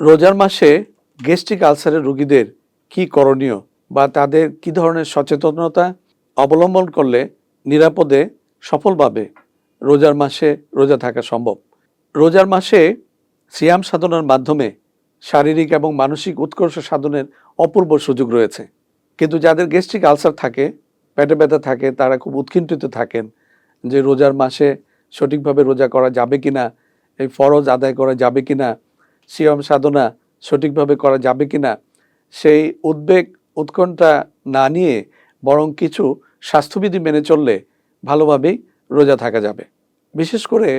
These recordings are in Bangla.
রোজার মাসে গ্যাস্ট্রিক আলসারের রোগীদের কি করণীয় বা তাদের কি ধরনের সচেতনতা অবলম্বন করলে নিরাপদে, সফলভাবে রোজার মাসে রোজা থাকা সম্ভব? রোজার মাসে সিয়াম সাধনার মাধ্যমে শারীরিক এবং মানসিক উৎকর্ষ সাধনের অপূর্ব সুযোগ রয়েছে। কিন্তু যাদের গ্যাস্ট্রিক আলসার থাকে, পেটে ব্যথা থাকে, তারা খুব উৎকণ্ঠিত থাকেন যে রোজার মাসে সঠিকভাবে রোজা করা যাবে কিনা, এই ফরজ আদায় করা যাবে কিনা সিয়াম সাধনা সঠিকভাবে করা যাবে কি না, সেই উদ্বেগ, উৎকণ্ঠা না নিয়ে বরং কিছু স্বাস্থ্যবিধি মেনে চললে ভালোভাবেই রোজা থাকা যাবে। বিশেষ করে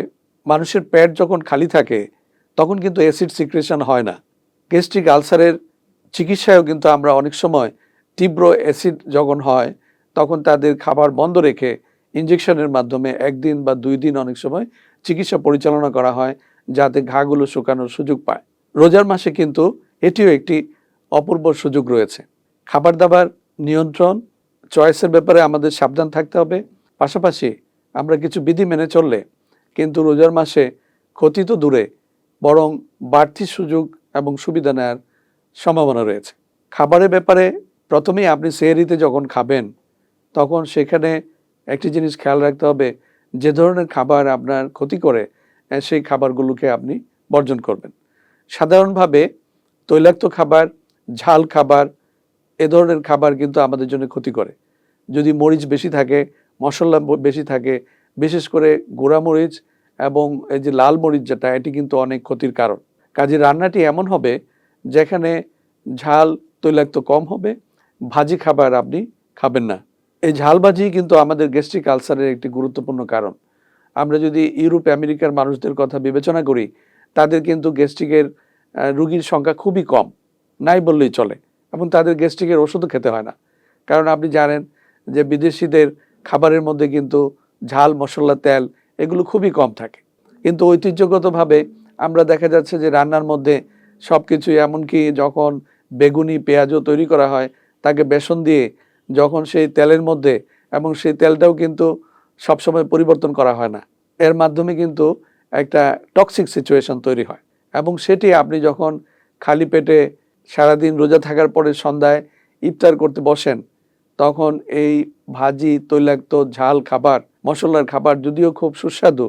মানুষের পেট যখন খালি থাকে, তখন কিন্তু অ্যাসিড সিক্রেশন হয় না। গ্যাস্ট্রিক আলসারের চিকিৎসায়ও কিন্তু আমরা অনেক সময় তীব্র অ্যাসিড যখন হয়, তখন তাদের খাবার বন্ধ রেখে ইঞ্জেকশনের মাধ্যমে একদিন বা দুই দিন অনেক সময় চিকিৎসা পরিচালনা করা হয়। যাতে ঘাগুলো শুকানোর সুযোগ পায়। রোজার মাসে কিন্তু এটিও একটি অপূর্ব সুযোগ রয়েছে। খাবার দাবার নিয়ন্ত্রণ, চয়েসের ব্যাপারে আমাদের সাবধান থাকতে হবে। পাশাপাশি আমরা কিছু বিধি মেনে চললে কিন্তু রোজার মাসে ক্ষতি তো দূরে, বরং বাড়তি সুযোগ এবং সুবিধা নেওয়ার সম্ভাবনা রয়েছে। খাবারের ব্যাপারে প্রথমেই আপনি সেহরিতে যখন খাবেন, তখন সেখানে একটি জিনিস খেয়াল রাখতে হবে, যে ধরনের খাবার আপনার ক্ষতি করে সেই খাবারগুলোকে আপনি বর্জন করবেন। সাধারণভাবে তৈলাক্ত খাবার, ঝাল খাবার, এ ধরনের খাবার কিন্তু আমাদের জন্য ক্ষতি করে। যদি মরিচ বেশি থাকে, মশলা বেশি থাকে, বিশেষ করে গুঁড়া মরিচ এবং এই যে লাল মরিচ যেটা, এটি কিন্তু অনেক ক্ষতির কারণ। কাজে রান্নাটি এমন হবে, যেখানে ঝাল তৈলাক্ত কম হবে, ভাজি খাবার আপনি খাবেন না। এই ঝাল ভাজি কিন্তু আমাদের গ্যাস্ট্রিক আলসারের একটি গুরুত্বপূর্ণ কারণ। আমরা যদি ইউরোপ আমেরিকার মানুষদের কথা বিবেচনা করি, তাদের কিন্তু গ্যাস্ট্রিকের রুগীর সংখ্যা খুবই কম। নাই বললেই চলে। এবং তাদের গ্যাস্ট্রিকের ওষুধও খেতে হয় না। কারণ আপনি জানেন যে বিদেশিদের খাবারের মধ্যে কিন্তু ঝাল, মশলা, তেল এগুলো খুবই কম থাকে। কিন্তু ঐতিহ্যগতভাবে আমরা দেখা যাচ্ছে যে রান্নার মধ্যে সব কিছুই এমনকি যখন বেগুনি, পেঁয়াজও তৈরি করা হয়, তাকে বেসন দিয়ে যখন সেই তেলের মধ্যে এবং সেই তেলটাও কিন্তু সবসময় পরিবর্তন করা হয় না। এর মাধ্যমে কিন্তু একটা টক্সিক সিচুয়েশন তৈরি হয় এবং সেটি আপনি যখন খালি পেটে সারাদিন রোজা থাকার পরে সন্ধ্যায় ইফতার করতে বসেন, তখন এই ভাজি, তৈলাক্ত, ঝাল খাবার, মশলার খাবার যদিও খুব সুস্বাদু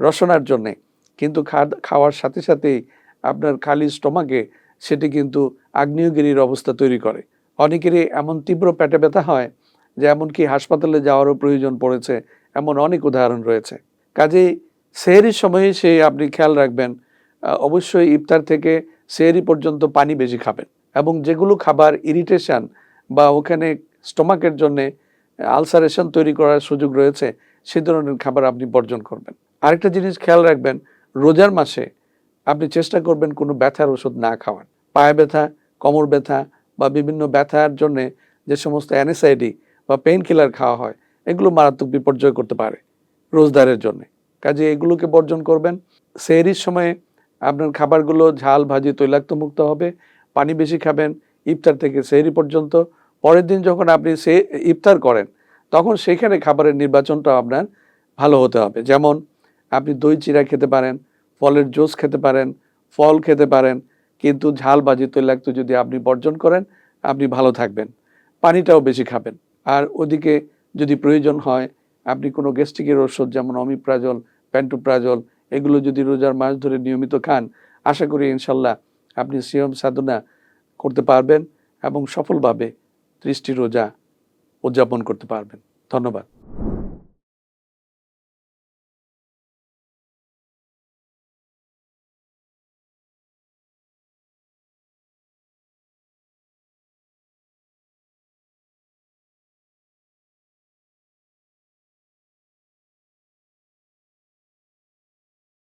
রসনার জন্যে, কিন্তু খাওয়ার সাথে সাথেই আপনার খালি স্টোমাকে সেটি কিন্তু আগ্নেয়গিরির অবস্থা তৈরি করে। অনেকেরই এমন তীব্র পেটে ব্যথা হয় যে এমনকি হাসপাতালে যাওয়ারও প্রয়োজন পড়েছে এমন অনেক উদাহরণ রয়েছে। কাজেই সেহরির সময়ে সে আপনি খেয়াল রাখবেন অবশ্যই ইফতার থেকে সেহরি পর্যন্ত পানি বেশি খাবেন এবং যেগুলো খাবার ইরিটেশন বা ওখানে স্টোমাকের জন্যে আলসারেশন তৈরি করার সুযোগ রয়েছে, সে ধরনের খাবার আপনি বর্জন করবেন। আরেকটা জিনিস খেয়াল রাখবেন, রোজার মাসে আপনি চেষ্টা করবেন কোনো ব্যথার ওষুধ না খাওয়ার। পায়ে ব্যথা, কোমর ব্যথা বা বিভিন্ন ব্যথার জন্যে যে সমস্ত অ্যানেসাইডি বা পেইন কিলার খাওয়া হয় এগুলো মারাত্মক বিপর্যয় করতে পারে রোজদারের জন্য। কাজে এগুলোকে বর্জন করবেন। সেহরির সময়ে আপনার খাবারগুলো ঝাল, ভাজি তৈলাক্ত মুক্ত হবে। পানি বেশি খাবেন ইফতার থেকে সেহরি পর্যন্ত। পরের দিন যখন আপনি সে ইফতার করেন, তখন সেখানে খাবারের নির্বাচনটা আপনার ভালো হতে হবে। যেমন আপনি দই চিরা খেতে পারেন, ফলের জুস খেতে পারেন, ফল খেতে পারেন, কিন্তু ঝাল, ভাজি, তৈলাক্ত যদি আপনি বর্জন করেন, আপনি ভালো থাকবেন। পানিটাও বেশি খাবেন। আর ওদিকে যদি প্রয়োজন হয়, আপনি কোনো গ্যাস্ট্রিকের ওষুধ যেমন অমিপ্রাজল, প্যান্টোপ্রাজল, এগুলো যদি রোজার মাস ধরে নিয়মিত খান, আশা করি ইনশাল্লাহ আপনি সিয়ম সাধনা করতে পারবেন এবং সফলভাবে ত্রিশটি রোজা উদযাপন করতে পারবেন। ধন্যবাদ।